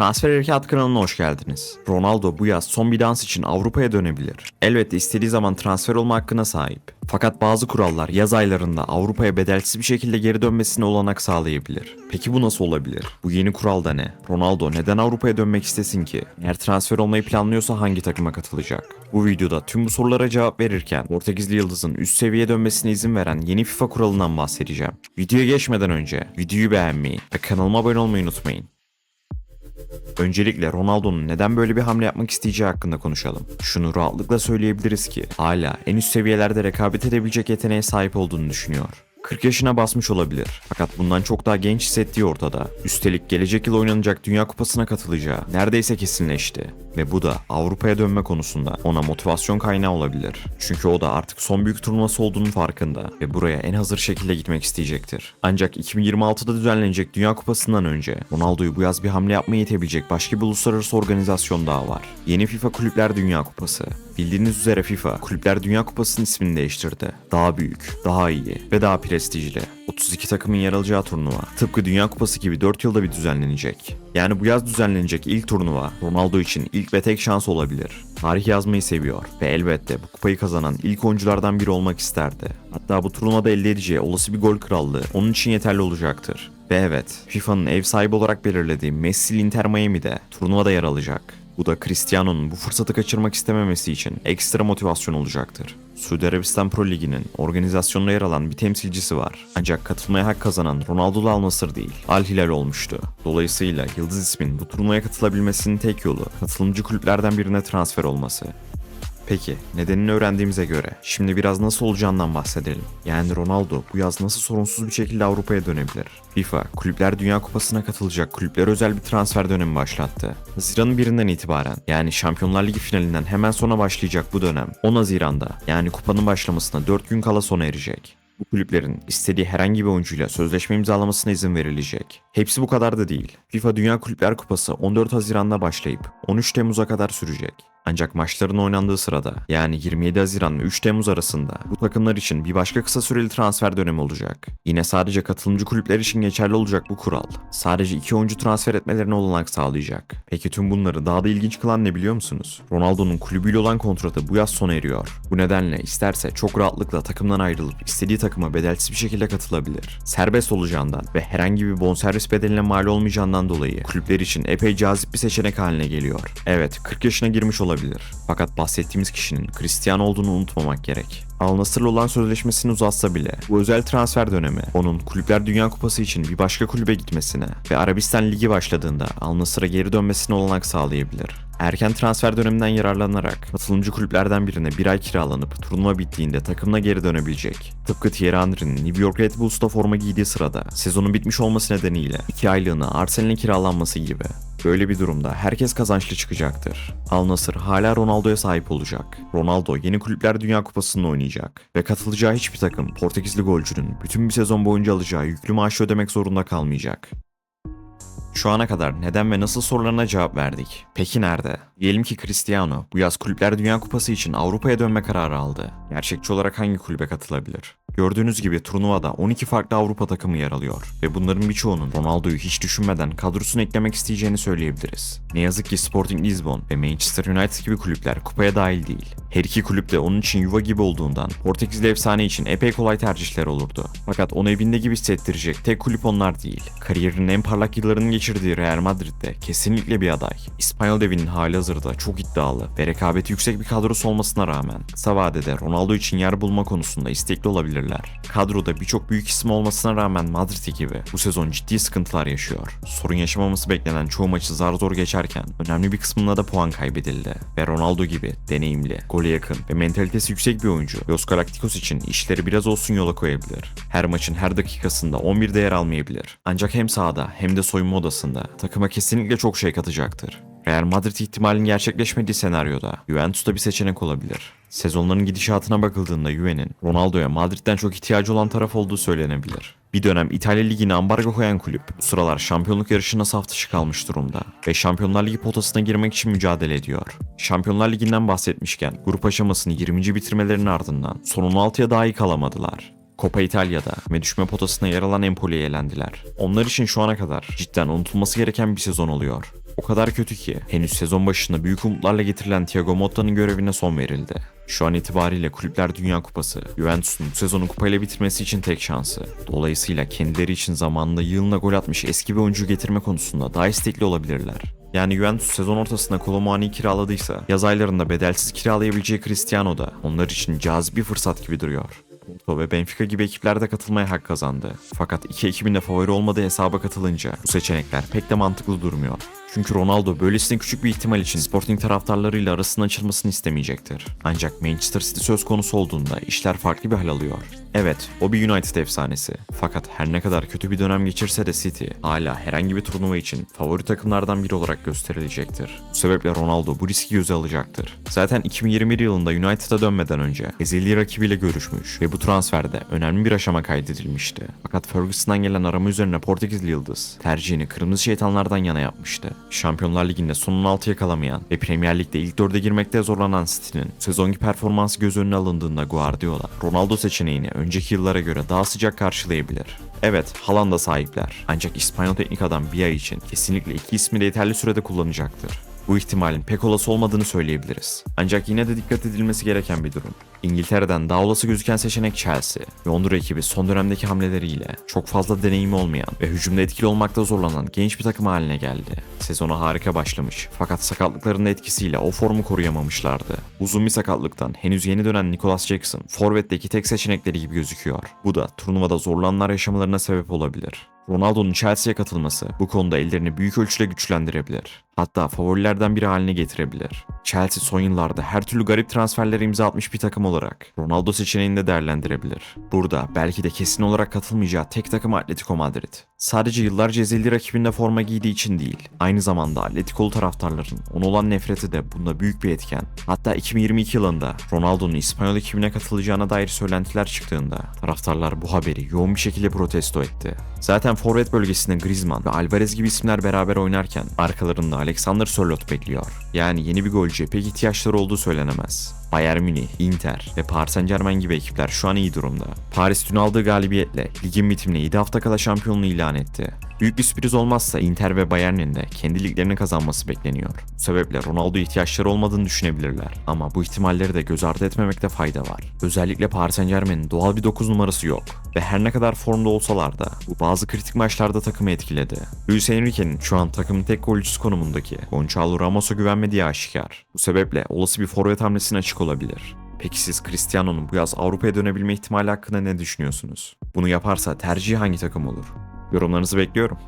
Transfer Harekat kanalına hoş geldiniz. Ronaldo bu yaz son bir dans için Avrupa'ya dönebilir. Elbette istediği zaman transfer olma hakkına sahip. Fakat bazı kurallar yaz aylarında Avrupa'ya bedelsiz bir şekilde geri dönmesine olanak sağlayabilir. Peki bu nasıl olabilir? Bu yeni kural da ne? Ronaldo neden Avrupa'ya dönmek istesin ki? Eğer transfer olmayı planlıyorsa hangi takıma katılacak? Bu videoda tüm bu sorulara cevap verirken Portekizli Yıldız'ın üst seviye dönmesine izin veren yeni FIFA kuralından bahsedeceğim. Videoya geçmeden önce videoyu beğenmeyi ve kanalıma abone olmayı unutmayın. Öncelikle Ronaldo'nun neden böyle bir hamle yapmak isteyeceği hakkında konuşalım. Şunu rahatlıkla söyleyebiliriz ki hala en üst seviyelerde rekabet edebilecek yeteneğe sahip olduğunu düşünüyor. 40 yaşına basmış olabilir. Fakat bundan çok daha genç hissettiği ortada. Üstelik gelecek yıl oynanacak Dünya Kupası'na katılacağı neredeyse kesinleşti. Ve bu da Avrupa'ya dönme konusunda ona motivasyon kaynağı olabilir. Çünkü o da artık son büyük turnuvası olduğunun farkında ve buraya en hazır şekilde gitmek isteyecektir. Ancak 2026'da düzenlenecek Dünya Kupası'ndan önce Ronaldo'yu bu yaz bir hamle yapmaya itebilecek başka bir uluslararası organizasyon daha var. Yeni FIFA Kulüpler Dünya Kupası. Bildiğiniz üzere FIFA Kulüpler Dünya Kupası'nın ismini değiştirdi. Daha büyük, daha iyi ve daha prestijli. 32 takımın yer alacağı turnuva. Tıpkı Dünya Kupası gibi 4 yılda bir düzenlenecek. Yani bu yaz düzenlenecek ilk turnuva Ronaldo için ilk ve tek şans olabilir. Tarih yazmayı seviyor ve elbette bu kupayı kazanan ilk oyunculardan biri olmak isterdi. Hatta bu turnuvada elde edeceği olası bir gol krallığı onun için yeterli olacaktır. Ve evet, FIFA'nın ev sahibi olarak belirlediği Messi Inter Miami'de turnuvada yer alacak. Bu da Cristiano'nun bu fırsatı kaçırmak istememesi için ekstra motivasyon olacaktır. Suudi Arabistan Pro Ligi'nin organizasyonunda yer alan bir temsilcisi var. Ancak katılmaya hak kazanan Ronaldo'lu Al Nassr değil, Al Hilal olmuştu. Dolayısıyla Yıldız ismin bu turnuvaya katılabilmesinin tek yolu katılımcı kulüplerden birine transfer olması. Peki, nedenini öğrendiğimize göre şimdi biraz nasıl olacağından bahsedelim. Yani Ronaldo bu yaz nasıl sorunsuz bir şekilde Avrupa'ya dönebilir? FIFA, Kulüpler Dünya Kupası'na katılacak kulüpler özel bir transfer dönemi başlattı. Haziran'ın birinden itibaren yani Şampiyonlar Ligi finalinden hemen sonra başlayacak bu dönem 10 Haziran'da yani kupanın başlamasına 4 gün kala sona erecek. Bu kulüplerin istediği herhangi bir oyuncuyla sözleşme imzalamasına izin verilecek. Hepsi bu kadar da değil. FIFA Dünya Kulüpler Kupası 14 Haziran'da başlayıp 13 Temmuz'a kadar sürecek. Ancak maçların oynandığı sırada yani 27 Haziran ve 3 Temmuz arasında bu takımlar için bir başka kısa süreli transfer dönemi olacak. Yine sadece katılımcı kulüpler için geçerli olacak bu kural. Sadece iki oyuncu transfer etmelerine olanak sağlayacak. Peki tüm bunları daha da ilginç kılan ne biliyor musunuz? Ronaldo'nun kulübüyle olan kontratı bu yaz sona eriyor. Bu nedenle isterse çok rahatlıkla takımdan ayrılıp istediği takıma bedelsiz bir şekilde katılabilir. Serbest olacağından ve herhangi bir bonservis bedeline mal olmayacağından dolayı kulüpler için epey cazip bir seçenek haline geliyor. Evet 40 yaşına girmiş olabilir. Fakat bahsettiğimiz kişinin Cristiano olduğunu unutmamak gerek. Al Nassr'la olan sözleşmesini uzatsa bile bu özel transfer dönemi onun Kulüpler Dünya Kupası için bir başka kulübe gitmesine ve Arabistan Ligi başladığında Al Nassr'a geri dönmesine olanak sağlayabilir. Erken transfer döneminden yararlanarak katılımcı kulüplerden birine bir ay kiralanıp turnuva bittiğinde takımına geri dönebilecek. Tıpkı Thierry Henry'nin New York Red Bulls'ta forma giydiği sırada sezonun bitmiş olması nedeniyle 2 aylığına Arsenal'in kiralanması gibi. Böyle bir durumda herkes kazançlı çıkacaktır. Al Nassr hala Ronaldo'ya sahip olacak. Ronaldo yeni kulüpler Dünya Kupası'nda oynayacak ve katılacağı hiçbir takım Portekizli golcünün bütün bir sezon boyunca alacağı yüklü maaşı ödemek zorunda kalmayacak. Şu ana kadar neden ve nasıl sorularına cevap verdik. Peki nerede? Diyelim ki Cristiano bu yaz Kulüpler Dünya Kupası için Avrupa'ya dönme kararı aldı. Gerçekçi olarak hangi kulübe katılabilir? Gördüğünüz gibi turnuvada 12 farklı Avrupa takımı yer alıyor ve bunların birçoğunun Ronaldo'yu hiç düşünmeden kadrosuna eklemek isteyeceğini söyleyebiliriz. Ne yazık ki Sporting Lisbon ve Manchester United gibi kulüpler kupaya dahil değil. Her iki kulüp de onun için yuva gibi olduğundan Portekizli efsane için epey kolay tercihler olurdu. Fakat onu evinde gibi hissettirecek tek kulüp onlar değil. Kariyerinin en parlak yıllarını geçirdiği Real Madrid'de kesinlikle bir aday. İspanyol devinin hali hazırda çok iddialı ve rekabeti yüksek bir kadrosu olmasına rağmen kısa vadede Ronaldo için yer bulma konusunda istekli olabilirler. Kadroda birçok büyük isim olmasına rağmen Madrid ekibi bu sezon ciddi sıkıntılar yaşıyor. Sorun yaşamaması beklenen çoğu maçı zar zor geçerken önemli bir kısmında da puan kaybedildi. Ve Ronaldo gibi deneyimli, gole yakın ve mentalitesi yüksek bir oyuncu Los Galacticos için işleri biraz olsun yola koyabilir. Her maçın her dakikasında 11'de yer almayabilir. Ancak hem sahada hem de soyunma odasında takıma kesinlikle çok şey katacaktır. Real Madrid ihtimalinin gerçekleşmediği senaryoda Juventus'ta bir seçenek olabilir. Sezonların gidişatına bakıldığında Juve'nin Ronaldo'ya Madrid'den çok ihtiyacı olan taraf olduğu söylenebilir. Bir dönem İtalya Ligi'ne ambargo koyan kulüp sıralar şampiyonluk yarışına saf dışı kalmış durumda ve Şampiyonlar Ligi potasına girmek için mücadele ediyor. Şampiyonlar Ligi'nden bahsetmişken grup aşamasını 20. bitirmelerinin ardından son 16'ya dahi kalamadılar. Coppa İtalya'da ve düşme potasına yer alan Empoli'ye elendiler. Onlar için şu ana kadar cidden unutulması gereken bir sezon oluyor. O kadar kötü ki henüz sezon başında büyük umutlarla getirilen Thiago Motta'nın görevine son verildi. Şu an itibariyle Kulüpler Dünya Kupası, Juventus'un sezonu kupayla bitirmesi için tek şansı. Dolayısıyla kendileri için zamanında yılına gol atmış eski bir oyuncu getirme konusunda daha istekli olabilirler. Yani Juventus sezon ortasında Colomani'yi kiraladıysa yaz aylarında bedelsiz kiralayabileceği Cristiano da onlar için cazip bir fırsat gibi duruyor. Porto ve Benfica gibi ekipler de katılmaya hak kazandı. Fakat iki ekibin de favori olmadığı hesaba katılınca bu seçenekler pek de mantıklı durmuyor. Çünkü Ronaldo böylesine küçük bir ihtimal için Sporting taraftarlarıyla arasının açılmasını istemeyecektir. Ancak Manchester City söz konusu olduğunda işler farklı bir hal alıyor. Evet, o bir United efsanesi. Fakat her ne kadar kötü bir dönem geçirse de City hala herhangi bir turnuva için favori takımlardan biri olarak gösterilecektir. Bu sebeple Ronaldo bu riski göze alacaktır. Zaten 2021 yılında United'a dönmeden önce ezeli rakibiyle görüşmüş ve bu transferde önemli bir aşama kaydedilmişti. Fakat Ferguson'dan gelen arama üzerine Portekizli Yıldız tercihini kırmızı şeytanlardan yana yapmıştı. Şampiyonlar Ligi'nde son 16 yakalamayan ve Premier Lig'de ilk dörde girmekte zorlanan City'nin sezonki performansı göz önüne alındığında Guardiola, Ronaldo seçeneğini önceki yıllara göre daha sıcak karşılayabilir. Evet, Haaland'a sahipler. Ancak İspanyol teknik adam bir ay için kesinlikle iki ismi de yeterli sürede kullanacaktır. Bu ihtimalin pek olası olmadığını söyleyebiliriz. Ancak yine de dikkat edilmesi gereken bir durum. İngiltere'den daha olası gözüken seçenek Chelsea. Londra ekibi son dönemdeki hamleleriyle çok fazla deneyimi olmayan ve hücumda etkili olmakta zorlanan genç bir takım haline geldi. Sezona harika başlamış fakat sakatlıkların etkisiyle o formu koruyamamışlardı. Uzun bir sakatlıktan henüz yeni dönen Nicholas Jackson, forvetteki tek seçenekleri gibi gözüküyor. Bu da turnuvada zorlananlar yaşamalarına sebep olabilir. Ronaldo'nun Chelsea'ye katılması bu konuda ellerini büyük ölçüde güçlendirebilir. Hatta favorilerden biri haline getirebilir. Chelsea son yıllarda her türlü garip transferlere imza atmış bir takım olarak Ronaldo seçeneğini de değerlendirebilir. Burada belki de kesin olarak katılmayacağı tek takım Atletico Madrid. Sadece yıllarca ezeli rakibinde forma giydiği için değil, aynı zamanda Atletico'lu taraftarların ona olan nefreti de bunda büyük bir etken. Hatta 2022 yılında Ronaldo'nun İspanyol ekibine katılacağına dair söylentiler çıktığında taraftarlar bu haberi yoğun bir şekilde protesto etti. Zaten forvet bölgesinde Griezmann ve Alvarez gibi isimler beraber oynarken arkalarında Alexander Sörloth bekliyor. Yani yeni bir golcüye pek ihtiyaçları olduğu söylenemez. Bayern Münih, Inter ve Paris Saint Germain gibi ekipler şu an iyi durumda. Paris dün aldığı galibiyetle ligin bitimine 7 hafta kala şampiyonluğu ilan etti. Büyük bir sürpriz olmazsa Inter ve Bayern'in de kendi liglerini kazanması bekleniyor. Bu sebeple Ronaldo ihtiyaçları olmadığını düşünebilirler. Ama bu ihtimalleri de göz ardı etmemekte fayda var. Özellikle Paris Saint Germain'in doğal bir 9 numarası yok. Ve her ne kadar formda olsalar da bu bazı kritik maçlarda takımı etkiledi. Luis Enrique'nin şu an takımın tek golcüsü konumundaki Gonçalo Ramos'a güvenmediği aşikar. Bu sebeple olası bir forvet hamlesine olabilir. Peki siz Cristiano'nun bu yaz Avrupa'ya dönebilme ihtimali hakkında ne düşünüyorsunuz? Bunu yaparsa tercihi hangi takım olur? Yorumlarınızı bekliyorum.